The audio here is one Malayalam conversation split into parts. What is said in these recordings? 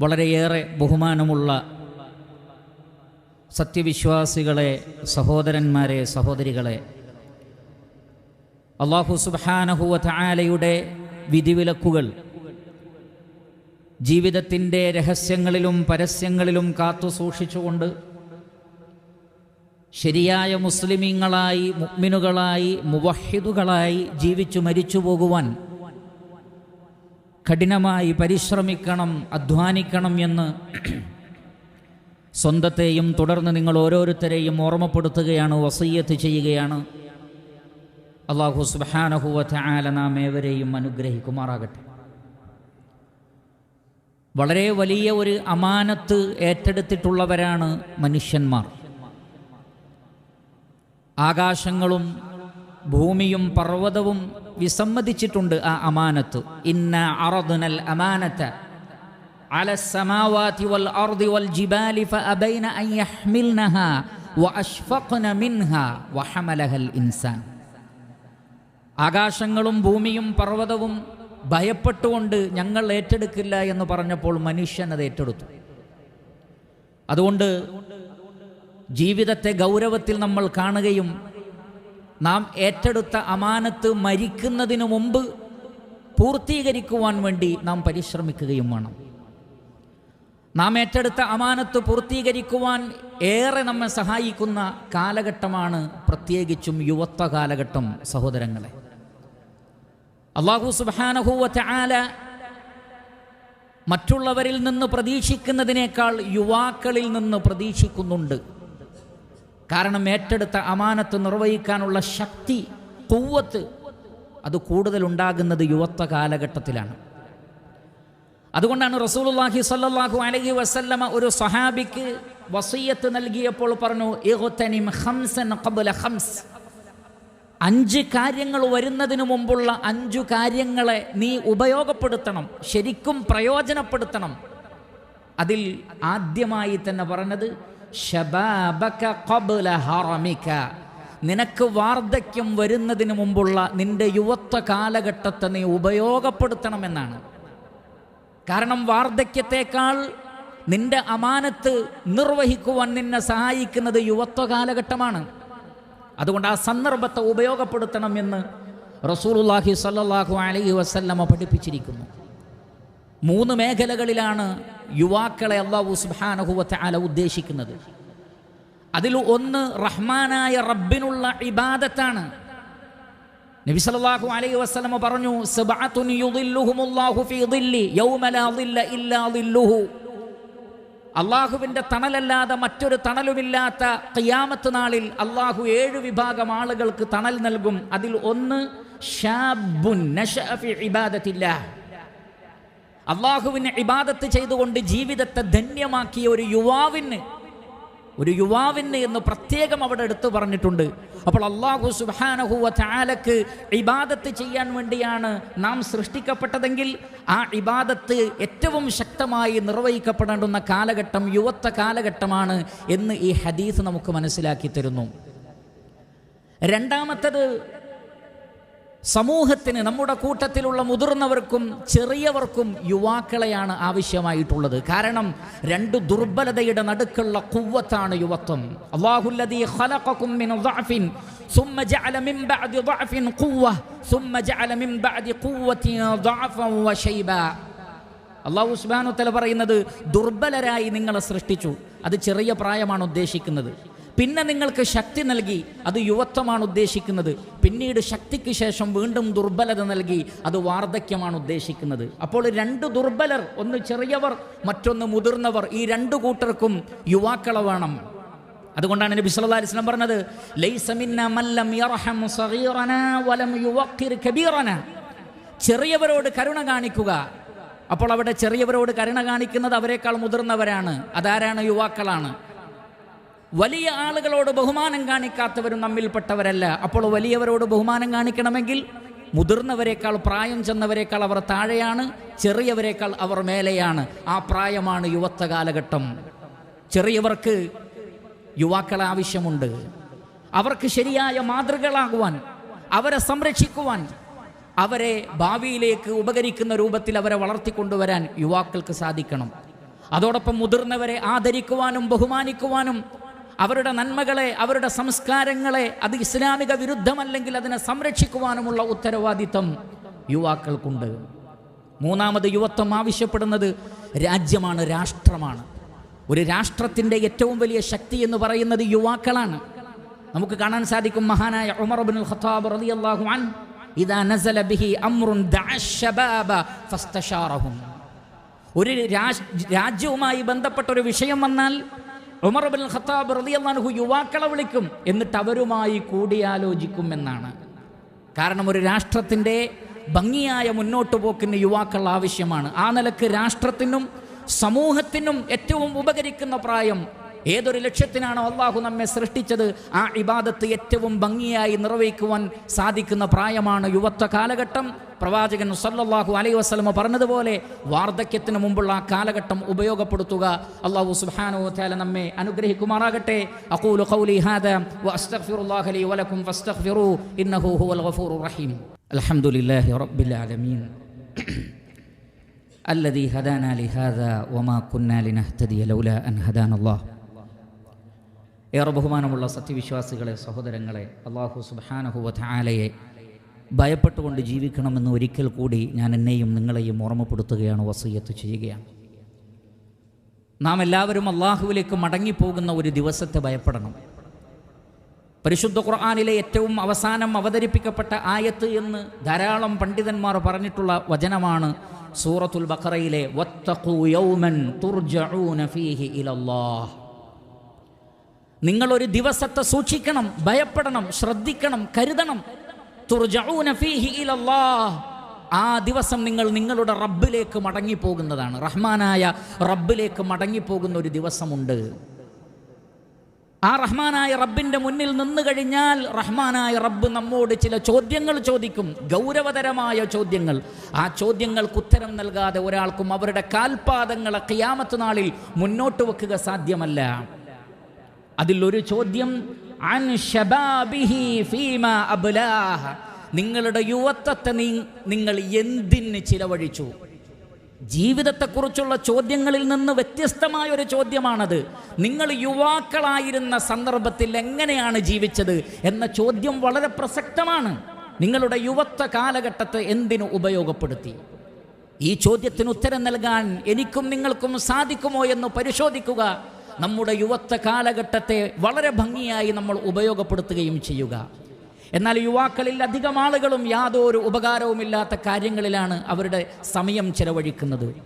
വളരെയേറെ ബഹുമാനമുള്ള സത്യവിശ്വാസികളെ സഹോദരന്മാരെ സഹോദരികളെ അള്ളാഹു സുബാനഹുവ ആലയുടെ വിധിവിലക്കുകൾ ജീവിതത്തിന്റെ രഹസ്യങ്ങളിലും പരസ്യങ്ങളിലും കാത്തു സൂക്ഷിച്ചുകൊണ്ട് ശരിയായ മുസ്ലിമീങ്ങളായി മുഗ്മിനുകളായി മുവഹിദുകളായി ജീവിച്ചു മരിച്ചു പോകുവാൻ കഠിനമായി പരിശ്രമിക്കണം അധ്വാനിക്കണം എന്ന് സ്വന്തത്തെയും തുടർന്ന് നിങ്ങൾ ഓരോരുത്തരെയും ഓർമ്മപ്പെടുത്തുകയാണ് വസയ്യത്ത് ചെയ്യുകയാണ്. അള്ളാഹു സുബാനഹുവ ആല നാം ഏവരെയും അനുഗ്രഹിക്കുമാറാകട്ടെ. വളരെ വലിയ ഒരു അമാനത്ത് ഏറ്റെടുത്തിട്ടുള്ളവരാണ് മനുഷ്യന്മാർ. ആകാശങ്ങളും ഭൂമിയും പർവതവും വിസമ്മതിച്ചിട്ടുണ്ട് ആ അമാനത്ത് ഇന്ന അറദ്നൽ അമാനത്ത് على السماوات والأرض والجبال فأبين أن يحملنها وأشفقن منها وحملها الإنسان ആകാശങ്ങളും ഭൂമിയും പർവ്വതവും ഭയപ്പെട്ടുകൊണ്ട് ഞങ്ങൾ ഏറ്റെടുക്കില്ല എന്ന് പറഞ്ഞപ്പോൾ മനുഷ്യൻ അത് ഏറ്റെടുത്തു അതുകൊണ്ട് ജീവിതത്തെ ഗൗരവത്തിൽ നമ്മൾ കാണുകയും നാം ഏറ്റെടുത്ത അമാനത്ത് മരിക്കുന്നതിന് മുമ്പ് പൂർത്തീകരിക്കുവാൻ വേണ്ടി നാം പരിശ്രമിക്കുകയും വേണം. നാം ഏറ്റെടുത്ത അമാനത്ത് പൂർത്തീകരിക്കുവാൻ ഏറെ നമ്മെ സഹായിക്കുന്ന കാലഘട്ടമാണ് പ്രത്യേകിച്ചും യുവത്വ കാലഘട്ടം സഹോദരങ്ങളെ. അള്ളാഹു സുബാനഹൂവറ്റ ആല മറ്റുള്ളവരിൽ നിന്ന് പ്രതീക്ഷിക്കുന്നതിനേക്കാൾ യുവാക്കളിൽ നിന്ന് പ്രതീക്ഷിക്കുന്നുണ്ട്. കാരണം ഏറ്റെടുത്ത അമാനത്ത് നിർവഹിക്കാനുള്ള ശക്തി കൊവ്വത്ത് അത് കൂടുതൽ ഉണ്ടാകുന്നത് യുവത്വ കാലഘട്ടത്തിലാണ്. അതുകൊണ്ടാണ് റസൂലുള്ളാഹി സല്ലാഹു അലഹി വസല്ലമ ഒരു സഹാബിക്ക് വസീയത്ത് നൽകിയപ്പോൾ പറഞ്ഞു ഹംസൻ ഖംസ്. അഞ്ച് കാര്യങ്ങൾ വരുന്നതിന് മുമ്പുള്ള അഞ്ചു കാര്യങ്ങളെ നീ ഉപയോഗപ്പെടുത്തണം ശരിക്കും പ്രയോജനപ്പെടുത്തണം. അതിൽ ആദ്യമായി തന്നെ പറഞ്ഞത് ഖബ്ല ഹറമിക. നിനക്ക് വാർദ്ധക്യം വരുന്നതിന് മുമ്പുള്ള നിന്റെ യുവത്വ കാലഘട്ടത്തെ നീ ഉപയോഗപ്പെടുത്തണമെന്നാണ്. കാരണം വാർദ്ധക്യത്തെക്കാൾ നിന്റെ അമാനത്ത് നിർവഹിക്കുവാൻ നിന്നെ സഹായിക്കുന്നത് യുവത്വ കാലഘട്ടമാണ്. അതുകൊണ്ട് ആ സന്ദർഭത്തെ ഉപയോഗപ്പെടുത്തണം എന്ന് റസൂലുല്ലാഹി സല്ലാഹു അലൈഹി വസല്ലമ പഠിപ്പിച്ചിരിക്കുന്നു. മൂന്ന് മേഖലകളിലാണ് യുവാക്കളെ അള്ളാഹു സുബാനഹുവത്തെ അല ഉദ്ദേശിക്കുന്നത്. അതിൽ ഒന്ന് റഹ്മാനായ റബ്ബിനുള്ള ഇബാദത്താണ്. നബി സല്ലല്ലാഹു അലൈഹി പറഞ്ഞു സബഅത്തുൻ ഫീ യൗമ ലാ അള്ളാഹുവിന്റെ തണലല്ലാതെ മറ്റൊരു തണലുമില്ലാത്ത ഖിയാമത്ത് നാളിൽ അള്ളാഹു ഏഴ് വിഭാഗം ആളുകൾക്ക് തണൽ നൽകും. അതിൽ ഒന്ന് ഷാബുൻ ഇബാദത്തില്ല അള്ളാഹുവിന് ഇബാദത്ത് ചെയ്തുകൊണ്ട് ജീവിതത്തെ ധന്യമാക്കിയ ഒരു യുവാവിന് ഒരു യുവാവിന് എന്ന് പ്രത്യേകം അവിടെ എടുത്തു പറഞ്ഞിട്ടുണ്ട്. അപ്പോൾ അള്ളാഹു സുബാനഹുവ ചാലക്ക് ഇബാദത്ത് ചെയ്യാൻ വേണ്ടിയാണ് നാം സൃഷ്ടിക്കപ്പെട്ടതെങ്കിൽ ആ ഇബാദത്ത് ഏറ്റവും ശക്തമായി നിർവഹിക്കപ്പെടേണ്ടുന്ന കാലഘട്ടം യുവത്വ കാലഘട്ടമാണ് എന്ന് ഈ ഹദീസ് നമുക്ക് മനസ്സിലാക്കി തരുന്നു. രണ്ടാമത്തത് സമൂഹത്തിന് നമ്മുടെ കൂട്ടത്തിലുള്ള മുതിർന്നവർക്കും ചെറിയവർക്കും യുവാക്കളെയാണ് ആവശ്യമായിട്ടുള്ളത് കാരണം രണ്ട് ദുർബലതയുടെ നടുക്കുള്ള കുവ്വത്താണ് യുവത്വം അള്ളാഹുല്ലദീ ഖലഖകും മിൻ ളഅഫിൻ ثم جعل من بعد ضعف قوة ثم جعل من بعد قوة ضعفا وشيبا അള്ളാഹു സുബാനു തല പറയുന്നത് ദുർബലരായി നിങ്ങളെ സൃഷ്ടിച്ചു അത് ചെറിയ പ്രായമാണ് ഉദ്ദേശിക്കുന്നത് പിന്നെ നിങ്ങൾക്ക് ശക്തി നൽകി അത് യുവത്വമാണ് ഉദ്ദേശിക്കുന്നത്. പിന്നീട് ശക്തിക്ക് ശേഷം വീണ്ടും ദുർബലത നൽകി അത് വാർദ്ധക്യമാണ് ഉദ്ദേശിക്കുന്നത്. അപ്പോൾ രണ്ട് ദുർബലർ ഒന്ന് ചെറിയവർ മറ്റൊന്ന് മുതിർന്നവർ ഈ രണ്ട് കൂട്ടർക്കും യുവാക്കളെ വേണം. അതുകൊണ്ടാണ് നബി സല്ലല്ലാഹു അലൈഹി വസല്ലം പറഞ്ഞത് ലൈസ മിന്ന മല്ലം യർഹം സഗീറന വലം യുവഖിർ കബീറന. ചെറിയവരോട് കരുണ കാണിക്കുക. അപ്പോൾ അവിടെ ചെറിയവരോട് കരുണ കാണിക്കുന്നത് അവരെക്കാൾ മുതിർന്നവരാണ്. അതാരാണ്? യുവാക്കളാണ്. വലിയ ആളുകളോട് ബഹുമാനം കാണിക്കാത്തവരും നമ്മിൽപ്പെട്ടവരല്ല. അപ്പോൾ വലിയവരോട് ബഹുമാനം കാണിക്കണമെങ്കിൽ മുതിർന്നവരെക്കാൾ പ്രായം ചെന്നവരെക്കാൾ അവർ താഴെയാണ് ചെറിയവരെക്കാൾ അവർ മേലെയാണ്. ആ പ്രായമാണ് യുവത്വ കാലഘട്ടം. ചെറിയവർക്ക് യുവാക്കളെ ആവശ്യമുണ്ട്. അവർക്ക് ശരിയായ മാതൃകളാകുവാൻ അവരെ സംരക്ഷിക്കുവാൻ അവരെ ഭാവിയിലേക്ക് ഉപകരിക്കുന്ന രൂപത്തിൽ അവരെ വളർത്തിക്കൊണ്ടുവരാൻ യുവാക്കൾക്ക് സാധിക്കണം. അതോടൊപ്പം മുതിർന്നവരെ ആദരിക്കുവാനും ബഹുമാനിക്കുവാനും അവരുടെ നന്മകളെ അവരുടെ സംസ്കാരങ്ങളെ അത് ഇസ്ലാമിക വിരുദ്ധമല്ലെങ്കിൽ അതിനെ സംരക്ഷിക്കുവാനുമുള്ള ഉത്തരവാദിത്തം യുവാക്കൾക്കുണ്ട്. മൂന്നാമത് യുവത്വം ആവശ്യപ്പെടുന്നത് രാജ്യമാണ് രാഷ്ട്രമാണ്. ഒരു രാഷ്ട്രത്തിന്റെ ഏറ്റവും വലിയ ശക്തി എന്ന് പറയുന്നത് യുവാക്കളാണ്. നമുക്ക് കാണാൻ സാധിക്കും മഹാനായ ഉമർ ഖത്താബ് റളിയല്ലാഹു അൻ ഇദാ നസല ബിഹി അംറുൻ ഒരു രാജ്യവുമായി ബന്ധപ്പെട്ട ഒരു വിഷയം വന്നാൽ ഉമർ ബിൻ ഖത്താബ് റളിയല്ലാഹു യുവാക്കളെ വിളിക്കും. എന്നിട്ട് അവരുമായി കൂടിയാലോചിക്കും എന്നാണ്. കാരണം ഒരു രാഷ്ട്രത്തിന്റെ ഭംഗിയായ മുന്നോട്ട് പോക്കിന് യുവാക്കൾ ആവശ്യമാണ്. ആ നിലയ്ക്ക് രാഷ്ട്രത്തിനും സമൂഹത്തിനും ഏറ്റവും ഉപകരിക്കുന്ന പ്രായം ഏതൊരു ലക്ഷ്യത്തിനാണോ അള്ളാഹു നമ്മെ സൃഷ്ടിച്ചത് ആ ഇബാദത്ത് ഏറ്റവും ഭംഗിയായി നിർവഹിക്കുവാൻ സാധിക്കുന്ന പ്രായമാണ് യുവത്വ കാലഘട്ടം പ്രവാചകൻ സല്ലല്ലാഹു അലൈഹി വസല്ലമ പറഞ്ഞതുപോലെ വാർദ്ധക്യത്തിന് മുമ്പുള്ള ആ കാലഘട്ടം ഉപയോഗപ്പെടുത്തുക അള്ളാഹു സുബ്ഹാനഹു വതആല നമ്മെ അനുഗ്രഹിക്കുമാറാകട്ടെ അഖൂലു ഖൗലി ഹാദാ വഅസ്തഗ്ഫിറുല്ലാഹ ലി വലക്കും ഫസ്തഗ്ഫിറൂ ഇന്നഹു ഹുവൽ ഗഫൂറുർ റഹീം അൽഹംദുലില്ലാഹി റബ്ബിൽ ആലമീൻ الذي هدانا لهذا وما كنا لنهتدي لولا أن هدانا الله ഏറെ ബഹുമാനമുള്ള സത്യവിശ്വാസികളെ സഹോദരങ്ങളെ അള്ളാഹു സുബാനഹുവ ധാലയെ ഭയപ്പെട്ടുകൊണ്ട് ജീവിക്കണമെന്ന് ഒരിക്കൽ കൂടി ഞാൻ എന്നെയും നിങ്ങളെയും ഓർമ്മപ്പെടുത്തുകയാണ് വസയ്യത്ത് ചെയ്യുകയാണ്. നാം എല്ലാവരും അള്ളാഹുവിലേക്ക് മടങ്ങിപ്പോകുന്ന ഒരു ദിവസത്തെ ഭയപ്പെടണം. പരിശുദ്ധ ഖുർആാനിലെ ഏറ്റവും അവസാനം അവതരിപ്പിക്കപ്പെട്ട ആയത്ത് എന്ന് ധാരാളം പണ്ഡിതന്മാർ പറഞ്ഞിട്ടുള്ള വചനമാണ് സൂറത്തുൽ ബഖറയിലെ നിങ്ങളൊരു ദിവസത്തെ സൂക്ഷിക്കണം ഭയപ്പെടണം ശ്രദ്ധിക്കണം കരുതണം. ആ ദിവസം നിങ്ങൾ നിങ്ങളുടെ റബ്ബിലേക്ക് മടങ്ങിപ്പോകുന്നതാണ്. റഹ്മാനായ റബ്ബിലേക്ക് മടങ്ങിപ്പോകുന്ന ഒരു ദിവസമുണ്ട്. ആ റഹ്മാനായ റബ്ബിന്റെ മുന്നിൽ നിന്നു കഴിഞ്ഞാൽ റഹ്മാനായ റബ്ബ് നമ്മോട് ചില ചോദ്യങ്ങൾ ചോദിക്കും. ഗൗരവതരമായ ചോദ്യങ്ങൾ. ആ ചോദ്യങ്ങൾക്ക് ഉത്തരം നൽകാതെ ഒരാൾക്കും അവരുടെ കാൽപാദങ്ങളെ ഖിയാമത്ത് നാളിൽ മുന്നോട്ട് വെക്കുക സാധ്യമല്ല. അതിലൊരു ചോദ്യം അൻ. നിങ്ങളുടെ യുവത്വത്തെ നിങ്ങൾ എന്തിന് ചിലവഴിച്ചു? ജീവിതത്തെക്കുറിച്ചുള്ള ചോദ്യങ്ങളിൽ നിന്ന് വ്യത്യസ്തമായ ഒരു ചോദ്യമാണത്. നിങ്ങൾ യുവാക്കളായിരുന്ന സന്ദർഭത്തിൽ എങ്ങനെയാണ് ജീവിച്ചത് എന്ന ചോദ്യം വളരെ പ്രസക്തമാണ്. നിങ്ങളുടെ യുവത്വ കാലഘട്ടത്തെ എന്തിനു ഉപയോഗപ്പെടുത്തി? ഈ ചോദ്യത്തിന് ഉത്തരം നൽകാൻ എനിക്കും നിങ്ങൾക്കും സാധിക്കുമോ എന്ന് പരിശോധിക്കുക. നമ്മുടെ യുവത്വ കാലഘട്ടത്തെ വളരെ ഭംഗിയായി നമ്മൾ ഉപയോഗപ്പെടുത്തുകയും ചെയ്യുക. എന്നാൽ യുവാക്കളിൽ അധികം ആളുകളും യാതൊരു ഉപകാരവുമില്ലാത്ത കാര്യങ്ങളിലാണ് അവരുടെ സമയം ചെലവഴിക്കുന്നത്.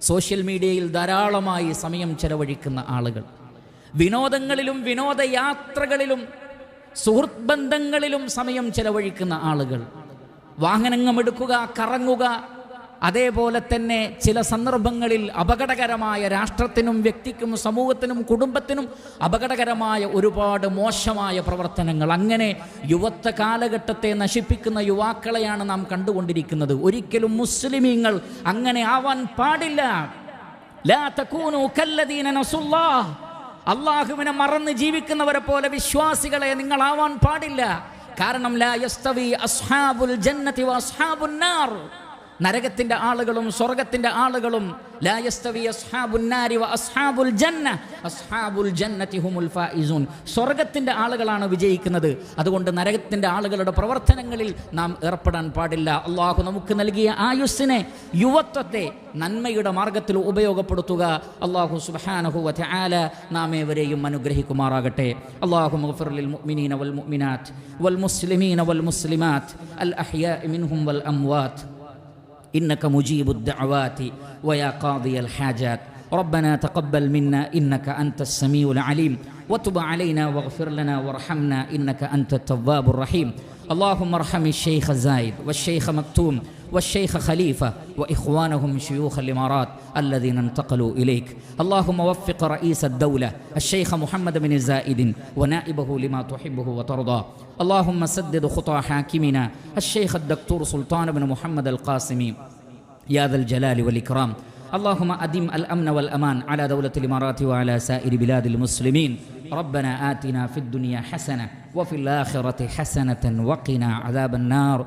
സോഷ്യൽ മീഡിയയിൽ ധാരാളമായി സമയം ചെലവഴിക്കുന്ന ആളുകൾ. വിനോദങ്ങളിലും വിനോദയാത്രകളിലും സുഹൃത്ത് ബന്ധങ്ങളിലും സമയം ചെലവഴിക്കുന്ന ആളുകൾ. വാഹനങ്ങമെടുക്കുക കറങ്ങുക അതേപോലെ തന്നെ ചില സന്ദർഭങ്ങളിൽ അപകടകരമായ രാഷ്ട്രത്തിനും വ്യക്തിക്കും സമൂഹത്തിനും കുടുംബത്തിനും അപകടകരമായ ഒരുപാട് മോശമായ പ്രവർത്തനങ്ങൾ. അങ്ങനെ യുവത്വ കാലഘട്ടത്തെ നശിപ്പിക്കുന്ന യുവാക്കളെയാണ് നാം കണ്ടുകൊണ്ടിരിക്കുന്നത്. ഒരിക്കലും മുസ്ലിമീങ്ങൾ അങ്ങനെ ആവാൻ പാടില്ല. അള്ളാഹുവിനെ മറന്ന് ജീവിക്കുന്നവരെ പോലെ വിശ്വാസികളെ നിങ്ങൾ ആവാൻ പാടില്ല. കാരണം ലാ യസ്തവി അസ്ഹാബുൽ ജന്നതി വ അസ്ഹാബുൻ നാർ നരകത്തിന്റെ ആളുകളും സ്വർഗത്തിന്റെ ആളുകളും സ്വർഗത്തിന്റെ ആളുകളാണ് വിജയിക്കുന്നത്. അതുകൊണ്ട് നരകത്തിന്റെ ആളുകളുടെ പ്രവർത്തനങ്ങളിൽ നാം ഏർപ്പെടാൻ പാടില്ല. അള്ളാഹു നമുക്ക് നൽകിയ ആയുസ്സിനെ യുവത്വത്തെ നന്മയുടെ മാർഗത്തിൽ ഉപയോഗപ്പെടുത്തുക. അള്ളാഹു സുബ്ഹാനഹു വ തആല നാം ഏവരെയും അനുഗ്രഹിക്കുമാറാകട്ടെ. അള്ളാഹു മുഅ്മിനീന വൽ മുഅ്മിനാത്ത് വൽ മുസ്ലിമീന വൽ മുസ്ലിമാത്ത്. അൽ അഹ്യാ മിൻഹും വൽ അംവാത്ത്. إنك مجيب الدعوات ويا قاضي الحاجات. ربنا تقبل منا إنك أنت السميع العليم. وتب علينا واغفر لنا وارحمنا إنك أنت التواب الرحيم. اللهم ارحم الشيخ زايد والشيخ مكتوم والشيخ خليفة وإخوانهم شيوخ الإمارات الذين انتقلوا إليك. اللهم وفق رئيس الدولة الشيخ محمد بن زائد ونائبه لما تحبه وترضى. اللهم سدد خطى حاكمنا الشيخ الدكتور سلطان بن محمد القاسمي. يا ذا الجلال والإكرام. اللهم أدم الأمن والأمان على دولة الإمارات وعلى سائر بلاد المسلمين. ربنا آتنا في الدنيا حسنة وفي الآخرة حسنة وقنا عذاب النار.